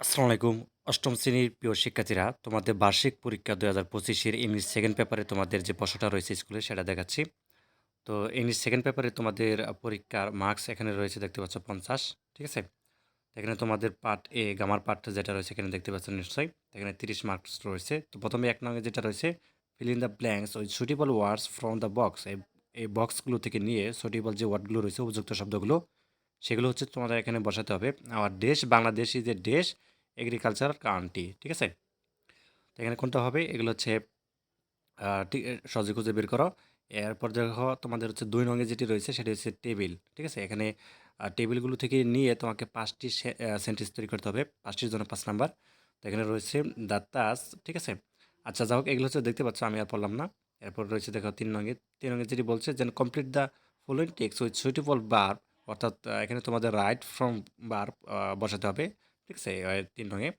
আসসালামু আলাইকুম। অষ্টম শ্রেণির প্রিয় শিক্ষার্থীরা, তোমাদের বার্ষিক পরীক্ষা দুই হাজার পঁচিশের ইংলিশ সেকেন্ড পেপারে তোমাদের যে প্রশ্নটা রয়েছে স্কুলে সেটা দেখাচ্ছি। তো ইংলিশ সেকেন্ড পেপারে তোমাদের পরীক্ষার মার্কস এখানে রয়েছে দেখতে পাচ্ছ পঞ্চাশ, ঠিক আছে? এখানে তোমাদের পার্ট এ গামার পার্ট যেটা রয়েছে এখানে দেখতে পাচ্ছ নিশ্চয়ই। এখানে তিরিশ মার্কস রয়েছে। তো প্রথমে এক নঙ্গে যেটা রয়েছে ফিল ইন দ্য ব্ল্যাঙ্কস ওই suitable words from the box এই বক্সগুলো থেকে নিয়ে সুটেবল যে ওয়ার্ডগুলো রয়েছে, উপযুক্ত শব্দগুলো সেগুলো হচ্ছে তোমাদের এখানে বসাতে হবে। আর দেশ, বাংলাদেশ ইজ এ দেশ এগ্রিকালচার কান্ট্রি ঠিক আছে? তো এখানে কোনটা হবে? এগুলো হচ্ছে সহজে খুঁজে বের করো। এরপর দেখো তোমাদের হচ্ছে দুই রঙে যেটি রয়েছে সেটি হচ্ছে টেবিল ঠিক আছে? এখানে টেবিলগুলো থেকে নিয়ে তোমাকে পাঁচটি সেন্টেন্স তৈরি করতে হবে। পাঁচটির জন্য পাঁচ নাম্বার। তো এখানে রয়েছে দ্য তাস ঠিক আছে? আচ্ছা যাই হোক, এগুলো হচ্ছে দেখতে পাচ্ছ, আমি আর পড়লাম না। এরপর রয়েছে দেখো তিন রঙে তিন রঙে যেটি বলছে যেন complete the following text with suitable বার অর্থাৎ এখানে তোমাদের রাইট ফ্রম বার বসাতে হবে। ঠিক আছে? তিন রঙে।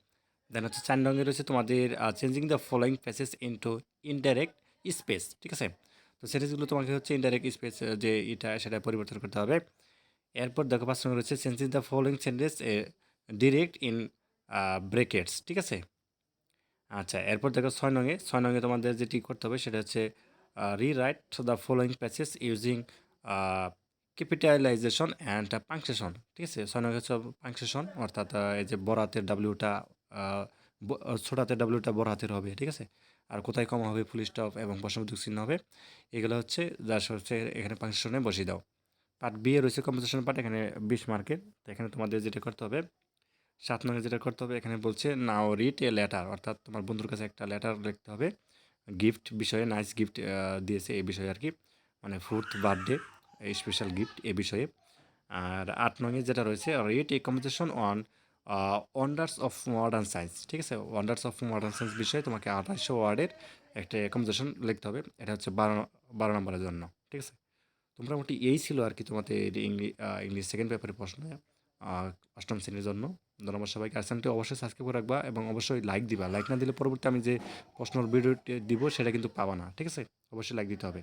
দেন হচ্ছে চার রঙে রয়েছে তোমাদের changing the following passage into indirect speech ঠিক আছে? তো সেটিসগুলো তোমাকে হচ্ছে ইনডাইরেক্ট স্পেস যে এটা, সেটা পরিবর্তন করতে হবে। এরপর দেখো পাঁচ রঙে রয়েছে changing the following sentence direct in brackets ঠিক আছে? আচ্ছা এরপর দেখো ছয় নঙে ছয় নঙে তোমাদের যেটি করতে হবে, সেটা হচ্ছে re rewrite the following passage using capitalization and punctuation ঠিক আছে? ছয় নঙে হচ্ছে পাংশন অর্থাৎ এই যে বড় হাতের ডাব্লিউটা ছোট হাতের ডাব্লিউটা বড় হাতের হবে, ঠিক আছে? আর কোথায় কম হবে? ফুল স্টপ এবং প্রশ্নবোধক চিহ্ন হবে। এগুলো হচ্ছে যার হচ্ছে এখানে পাংশনে বসিয়ে দাও। পার্ট বি এ রয়েছে কম্পোজিশন পার্ট এখানে বিশ মার্কের তো এখানে তোমাদের যেটা করতে হবে, সাত নঙ্গে যেটা করতে হবে, এখানে বলছে নাও রিট এ লেটার অর্থাৎ তোমার বন্ধুর কাছে একটা লেটার লিখতে হবে। গিফট বিষয়ে নাইস গিফট দিয়েছে এই বিষয়ে আর কি মানে ফোর্থ বার্থডে স্পেশাল গিফট এ বিষয়ে। আর আট নঙ্গে যেটা রয়েছে write a competition on wonders of modern science ঠিক আছে? ওয়ান্ডার্স অফ মডার্ন সায়েন্স বিষয়ে তোমাকে আঠাশশো ওয়ার্ডের একটা কম্পিটিশন লিখতে হবে। এটা হচ্ছে বারো বারো নম্বরের জন্য, ঠিক আছে? তো মোটামুটি এই ছিল আর কি তোমাদের ইংলিশ ইংলিশ সেকেন্ড পেপারের প্রশ্ন অষ্টম শ্রেণির জন্য। ধন্যবাদ সবাইকে। আর চ্যানেলটি অবশ্যই সাবস্ক্রাইব করে রাখবা এবং অবশ্যই লাইক দিবা। লাইক না দিলে পরবর্তী আমি যে প্রশ্নের ভিডিওটি দিব, সেটা কিন্তু পাবা না, ঠিক আছে? অবশ্যই লাইক দিতে হবে।